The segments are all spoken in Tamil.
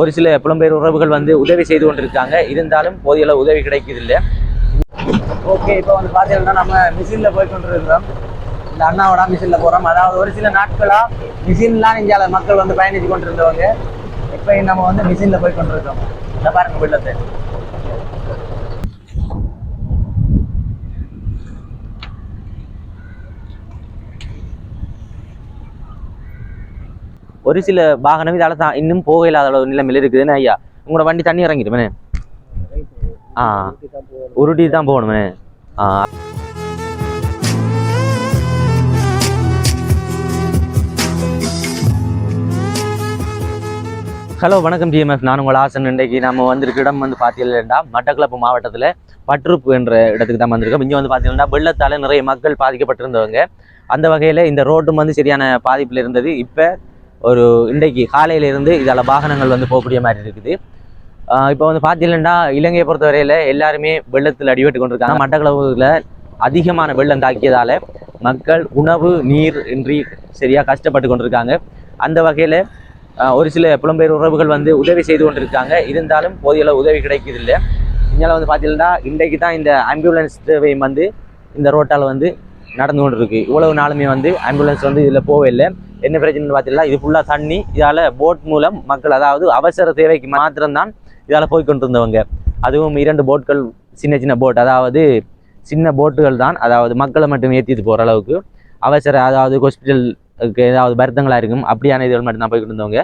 ஒரு சில புலம்பெயர் உறவுகள் வந்து உதவி செய்து கொண்டிருக்காங்க. இருந்தாலும் போதிய அளவு உதவி கிடைக்கிறதில்ல ஓகே இப்போ வந்து பார்த்தீங்கன்னா நம்ம மிஷினில் போய் கொண்டிருக்கிறோம். இந்த அண்ணாவோட மிஷினில் போகிறோம் அதாவது ஒரு சில நாட்களாக மிஷின்லாம் இந்தியால மக்கள் வந்து பயணித்து கொண்டிருந்தவங்க இப்போ நம்ம வந்து மிஷினில் போய் கொண்டிருக்கோம் இந்த பாருங்க வெள்ளத்தை. ஒரு சில வாகனம் இதால் தான் இன்னும் போக இல்லாத அளவு நிலைமையில் இருக்குதுன்னு ஐயா. உங்களோட வண்டி தண்ணி இறங்கிடுமே ஆ. உருட்டி தான் போகணுமே ஆ. ஹலோ வணக்கம் ஜிஎம்எஃப். நான் உங்கள் ஆசன். இன்றைக்கு நம்ம வந்திருக்க இடம் வந்து பார்த்தீங்கன்னா மட்டக்களப்பு மாவட்டத்தில் பற்றுப்பு என்ற இடத்துக்கு தான் வந்திருக்கோம். இங்கே வந்து பார்த்தீங்கன்னா வெள்ளத்தால் நிறைய மக்கள் பாதிக்கப்பட்டிருந்தவங்க. அந்த வகையில் இந்த ரோட்டும் வந்து சரியான பாதிப்பில் இருந்தது. இப்போ ஒரு இன்றைக்கு காலையிலேருந்து இதால் வாகனங்கள் வந்து போகக்கூடிய மாதிரி இருக்குது. இப்போ வந்து பார்த்தீங்கன்னா இலங்கையை பொறுத்தவரையில் எல்லாருமே வெள்ளத்தில் அடிபட்டு கொண்டிருக்காங்க. மட்டக்களப்புல அதிகமான வெள்ளம் தாக்கியதால் மக்கள் உணவு நீர் இன்றி சரியாக கஷ்டப்பட்டு கொண்டிருக்காங்க. அந்த வகையில் ஒரு சில புலம்பெயர் உறவுகள் வந்து உதவி செய்து கொண்டிருக்காங்க. இருந்தாலும் போதிய அளவு உதவி கிடைக்கிறதில்ல இதனால் வந்து பார்த்தீங்கன்னா இன்றைக்கு தான் இந்த ஆம்புலன்ஸ் சேவை வந்து இந்த ரோட்டால் வந்து நடந்து கொண்டிருக்கு. இவ்வளவு நாளுமே வந்து ஆம்புலன்ஸ் வந்து இதில் போகவே இல்லை என்ன பிரச்சனைன்னு பார்த்தீங்கன்னா இது ஃபுல்லாக தண்ணி இதால் போட் மூலம் மக்கள் அதாவது அவசர தேவைக்கு மாத்திரம்தான் இதால் போய் கொண்டிருந்தவங்க. அதுவும் இரண்டு போட்கள் சின்ன சின்ன போட் அதாவது சின்ன போட்டுகள் தான். அதாவது மக்களை மட்டும் ஏற்றிட்டு போகிற அளவுக்கு அவசர அதாவது ஹாஸ்பிட்டலுக்கு ஏதாவது வருத்தங்களாக இருக்கும் அப்படியான இதுகள் மட்டும் தான் போய் கொண்டிருந்தவங்க.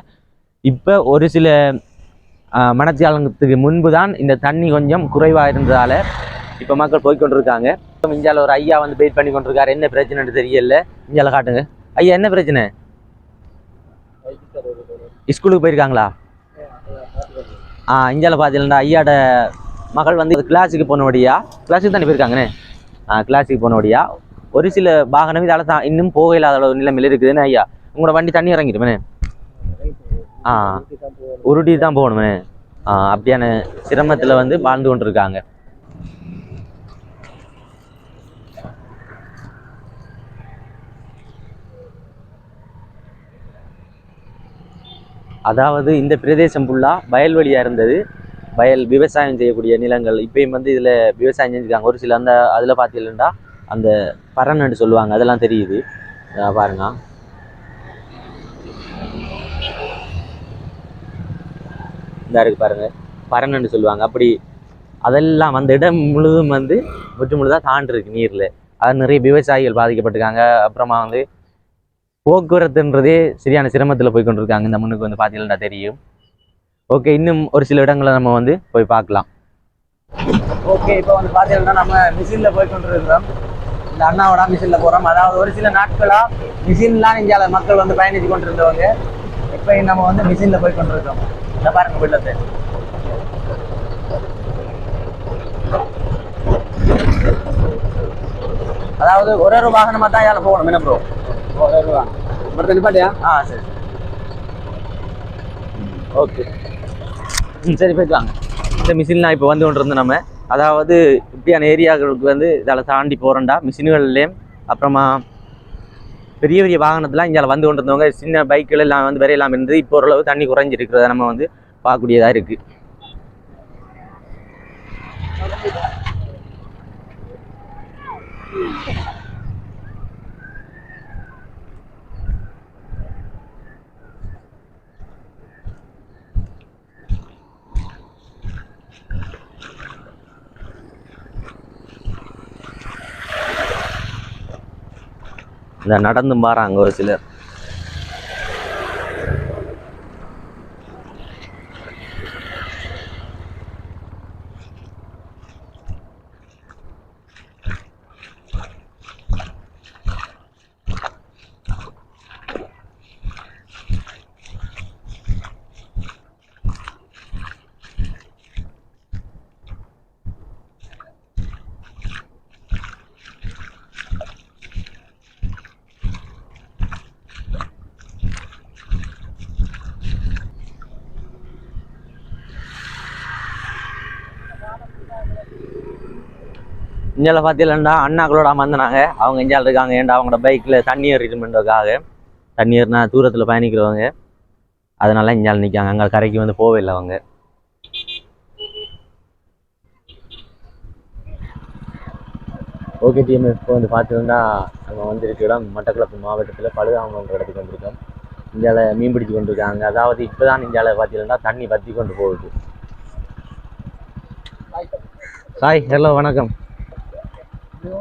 இப்போ ஒரு சில மனத்தியாலத்துக்கு முன்பு தான் இந்த தண்ணி கொஞ்சம் குறைவாக இருந்ததால் இப்போ மக்கள் போய்கொண்டிருக்காங்க இப்போ இந்தியாவில் ஒரு ஐயா வந்து வெயிட் பண்ணி கொண்டிருக்காரு. என்ன பிரச்சனைன்னு தெரியல. இந்தியாவில் காட்டுங்க. ஐயா என்ன பிரச்சனை? ஸ்கூலுக்கு போயிருக்காங்களா? ஆ இந்தியாவில் பார்த்தீங்களா ஐயாட மகள் வந்து கிளாஸுக்கு போனபடியா கிளாஸுக்கு தானே போயிருக்காங்கண்ணே ஆ கிளாஸுக்கு போனபடியா ஒரு சில வாகனம் இதால் தான் இன்னும் போக இல்லாத அளவு நிலைமையில் இருக்குதுன்னு ஐயா உங்களோட வண்டி தண்ணி இறங்கிடுமே ஆ உருட்டி தான் போகணுமே. ஆ அப்படியான சிரமத்தில் வந்து வாழ்ந்து கொண்டிருக்காங்க. அதாவது இந்த பிரதேசம் ஃபுல்லாக வயல்வெளியாக இருந்தது. வயல் விவசாயம் செய்யக்கூடிய நிலங்கள். இப்பயும் வந்து இதில் விவசாயம் செஞ்சுருக்காங்க. ஒரு சில அந்த அதில் பார்த்தீங்கன்னா அந்த பரன்னு சொல்லுவாங்க. அதெல்லாம் தெரியுது. பாருங்க. இந்த இருக்கு பாருங்க. பரன்னு சொல்லுவாங்க. அப்படி அதெல்லாம் அந்த இடம் முழுதும் வந்து முற்று முழுதாக தாண்டிருக்கு நீரில். அது நிறைய விவசாயிகள் பாதிக்கப்பட்டிருக்காங்க. அப்புறமா வந்து போக்குவரத்துன்றதே சரியான சிரமத்தில் போய் கொண்டிருக்காங்க இந்த முன்னுக்கு வந்து பார்த்தீங்கன்னா தெரியும். ஓகே இன்னும் ஒரு சில இடங்களை நம்ம வந்து போய் பார்க்கலாம். ஓகே இப்போ வந்து பார்த்தீங்கன்னா நம்ம மிஷினில் போய் கொண்டிருக்கிறோம் இந்த அண்ணாவோட மிஷினில் போகிறோம் அதாவது ஒரு சில நாட்களாக மிஷின்லாம் இந்தியாவில் மக்கள் வந்து பயணித்து கொண்டிருந்தவங்க இப்போ நம்ம வந்து மிஷினில் போய் கொண்டிருக்கோம் இந்த பாருங்க வெள்ளத்தை. அதாவது ஒரு ஒரு வாகனமாக தான் இதில் போகணும். என்ன ப்ரோ வருவாங்க நிப்பாட்டியா ஆ சரி ஓகே ம் சரி போயிட்டு இந்த மிஷின்லாம் இப்போ வந்து கொண்டு இருந்தோம் நம்ம அதாவது இப்படியான ஏரியாக்களுக்கு வந்து இதால் தாண்டி போகிறோண்டா மிஷின்கள்லேயும் அப்புறமா பெரிய பெரிய வாகனத்தெலாம் இங்கே வந்து கொண்டு இருந்தவங்க சின்ன பைக்குகள் எல்லாம் வந்து விரையெல்லாம் இருந்து இப்போ ஓரளவு தண்ணி குறைஞ்சிருக்கிறத நம்ம வந்து பார்க்கக்கூடியதாக இருக்குது Thank you. இந்த நடந்தும் பாறாங்க ஒரு சிலர். இந்தியாவில் பார்த்தீங்கன்னா அண்ணாக்களோட வந்தாங்க அவங்க இந்தியாவில் இருக்காங்க ஏன்டா அவங்களோட பைக்கில் தண்ணி ஏறிட்டுமென்றதுக்காக தண்ணி ஏறினா தூரத்தில் பயணிக்கிறவங்க. அதனால இங்கே நிற்காங்க அங்கே கரைக்கு வந்து போவே இல்லை அவங்க. ஓகே இப்போ வந்து பார்த்துருந்தா அங்கே வந்திருக்க இடம் மட்டக்களப்பு மாவட்டத்தில் பழுதாமன்ற இடத்துக்கு வந்திருக்கோம் இந்தியால மீன் பிடிச்சு கொண்டிருக்காங்க. அதாவது இப்போ தான் இந்தியால பார்த்தீங்கன்னா தண்ணி வத்தி கொண்டு போகுது. சாய் ஹலோ வணக்கம். ஓ.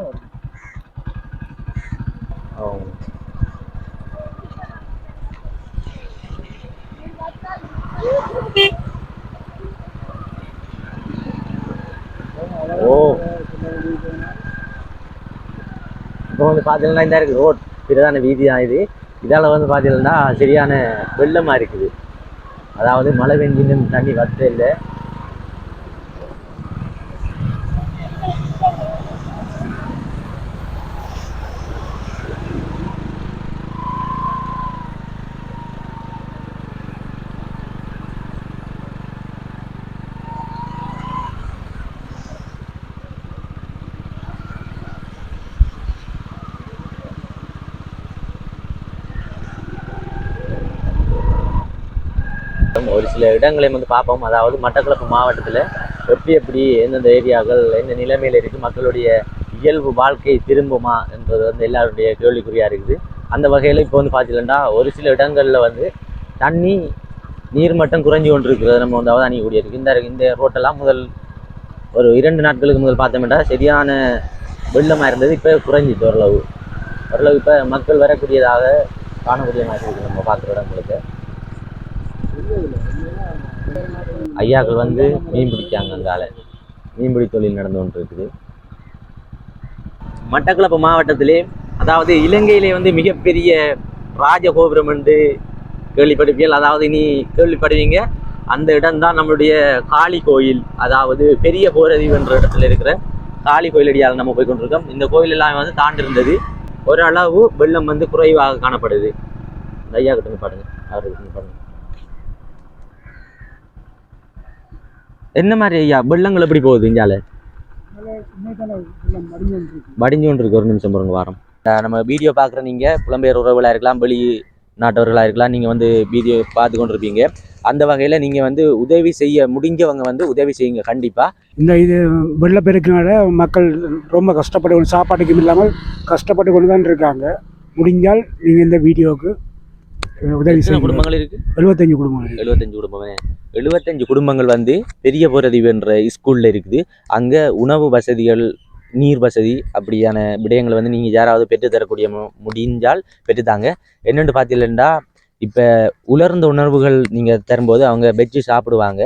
ஓ இப்போ வந்து பார்த்தீங்கன்னா இந்த இருக்கு ரோட். பிரதான வீதி தான் இது. இதால் வந்து பார்த்தீங்கன்னா சரியான வெள்ளமாக இருக்குது. அதாவது மழை பெஞ்சின்னு தண்ணி வத்த இல்லை. ஒரு சில இடங்களை வந்து பார்ப்போம். அதாவது மட்டக்களப்பு மாவட்டத்தில் எப்படி எப்படி எந்தெந்த ஏரியாக்கள் எந்த நிலைமையில் இருக்குது மக்களுடைய இயல்பு வாழ்க்கை திரும்புமா என்பது வந்து எல்லாருடைய கேள்விக்குறியாக இருக்குது. அந்த வகையில் இப்போ வந்து பார்த்தீங்கன்னா ஒரு சில இடங்களில் வந்து தண்ணி நீர்மட்டம் குறைஞ்சு கொண்டு இருக்கிறது நம்ம வந்து அவதானிக்கக்கூடிய இருக்குது இந்த இந்த ரோட்டெல்லாம் முதல் ஒரு இரண்டு நாட்களுக்கு முதல் பார்த்தோம்னா சரியான வெள்ளமாக இருந்தது. இப்போ குறைஞ்சிட்டு ஓரளவு. ஓரளவு இப்போ மக்கள் வரக்கூடியதாக காணக்கூடிய மாதிரி இருக்குது நம்ம பார்க்குற இடங்களுக்கு. ஐயாக்கள் வந்து மீன் பிடிக்காங்க அங்கால மீன்பிடி தொழில் நடந்து கொண்டு இருக்குது மட்டக்களப்பு மாவட்டத்திலே அதாவது இலங்கையிலே வந்து மிகப்பெரிய ராஜகோபுரம் என்று கேள்விப்படுவீர்கள். அதாவது இனி கேள்விப்படுவீங்க. அந்த இடம்தான் நம்மளுடைய காளி கோயில் அதாவது பெரிய போரதீவு என்ற இடத்துல இருக்கிற காளி கோயிலடியால் நம்ம போய் கொண்டிருக்கோம் இந்த கோயில் எல்லாமே வந்து தாண்டி இருந்தது ஓரளவு வெள்ளம் வந்து குறைவாக காணப்படுது. இந்த ஐயா கிட்ட இருந்து பாருங்க. அவருக்கு பாருங்க. என்ன மாதிரி ஐயா? வெள்ளங்கள் எப்படி போகுது இந்தியால? வடிஞ்சு கொண்டு இருக்கு ஒரு நிமிஷம் பாருங்க வாரம். நம்ம வீடியோ பார்க்குற நீங்கள் புலம்பெயர் உறவுகளாக இருக்கலாம் வெளி நாட்டவர்களாக இருக்கலாம் நீங்கள் வந்து வீடியோ பார்த்து கொண்டிருப்பீங்க. அந்த வகையில் நீங்கள் வந்து உதவி செய்ய முடிஞ்சவங்க வந்து உதவி செய்யுங்க கண்டிப்பாக இந்த இது வெள்ளப்பெருக்கினால மக்கள் ரொம்ப கஷ்டப்பட்டு சாப்பாட்டுக்கும் இல்லாமல் கஷ்டப்பட்டு கொண்டு தான் இருக்காங்க. முடிஞ்சால் நீங்கள் இந்த வீடியோவுக்கு உதவி செய்யுங்க. குடும்பங்கள் இருக்கு? எழுபத்தஞ்சு குடும்பங்கள். எழுபத்தஞ்சு குடும்பமே. எழுபத்தஞ்சு குடும்பங்கள் வந்து பெரிய போரதீவு என்ற ஸ்கூலில் இருக்குது. அங்கே உணவு வசதிகள் நீர் வசதி அப்படியான விடயங்களை வந்து நீங்கள் யாராவது பெற்று தரக்கூடிய முடிஞ்சால் பெற்றுத்தாங்க என்னென்னு பார்த்தீங்கன்னா இப்போ உலர்ந்த உணர்வுகள் நீங்கள் தரும்போது அவங்க வச்சு சாப்பிடுவாங்க.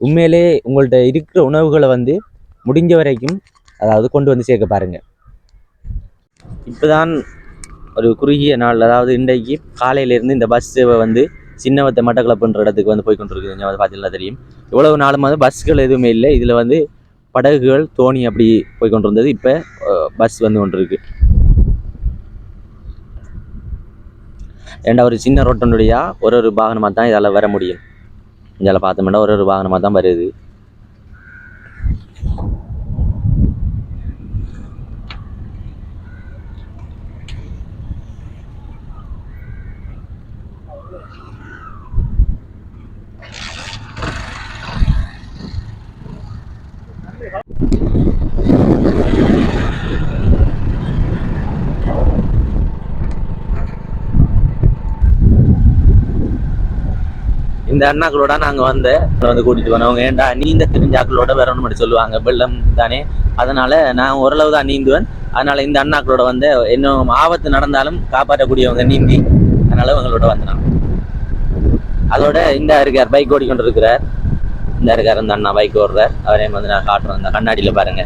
உண்மையிலே உங்கள்ட்ட இருக்கிற உணவுகளை வந்து முடிஞ்ச வரைக்கும் அதாவது கொண்டு வந்து சேர்க்க பாருங்க. இப்போதான் ஒரு குறுகிய நாள் அதாவது இன்றைக்கு காலையிலேருந்து இந்த பஸ் சேவை வந்து சின்னவத்தை மட்டக்களப்புன்ற இடத்துக்கு வந்து போய் கொண்டிருக்குது நீங்கள் வந்து பார்த்தீங்கன்னா தெரியும். இவ்வளவு நாளும் வந்து பஸ்கள் எதுவுமே இல்லை. இதில் வந்து படகுகள் தோணி அப்படி போய் கொண்டிருந்தது இப்போ பஸ் வந்து கொண்டிருக்கு. ஏண்டா ஒரு சின்ன ரோட்டனுடைய? ஒரு ஒரு வாகனமாக தான் இதால் வர முடியும். இதில் பார்த்தோம்னா ஒரு ஒரு வாகனமாக தான் வருது. இந்த அண்ணாக்களோட நாங்கள் வந்து வந்து கூட்டிட்டு போனவங்க ஏன்டா நீந்த தெரிஞ்சாக்களோட வரணும் அப்படி சொல்லுவாங்க. வெள்ளம் தானே. அதனால நான் ஓரளவு தான் நீந்துவேன். அதனால இந்த அண்ணாக்களோட வந்து இன்னும் ஆபத்து நடந்தாலும் காப்பாற்றக்கூடியவங்க நீந்தி அதனால அவங்களோட வந்தேன் அதோட இந்த இருக்கார் பைக் ஓடிக்கொண்டு இருக்கிறார் இந்த இருக்கார் இந்த அண்ணா பைக் ஓடுறார். அவரையும் வந்து நான் காட்டுறேன் இந்த கண்ணாடியில் பாருங்க.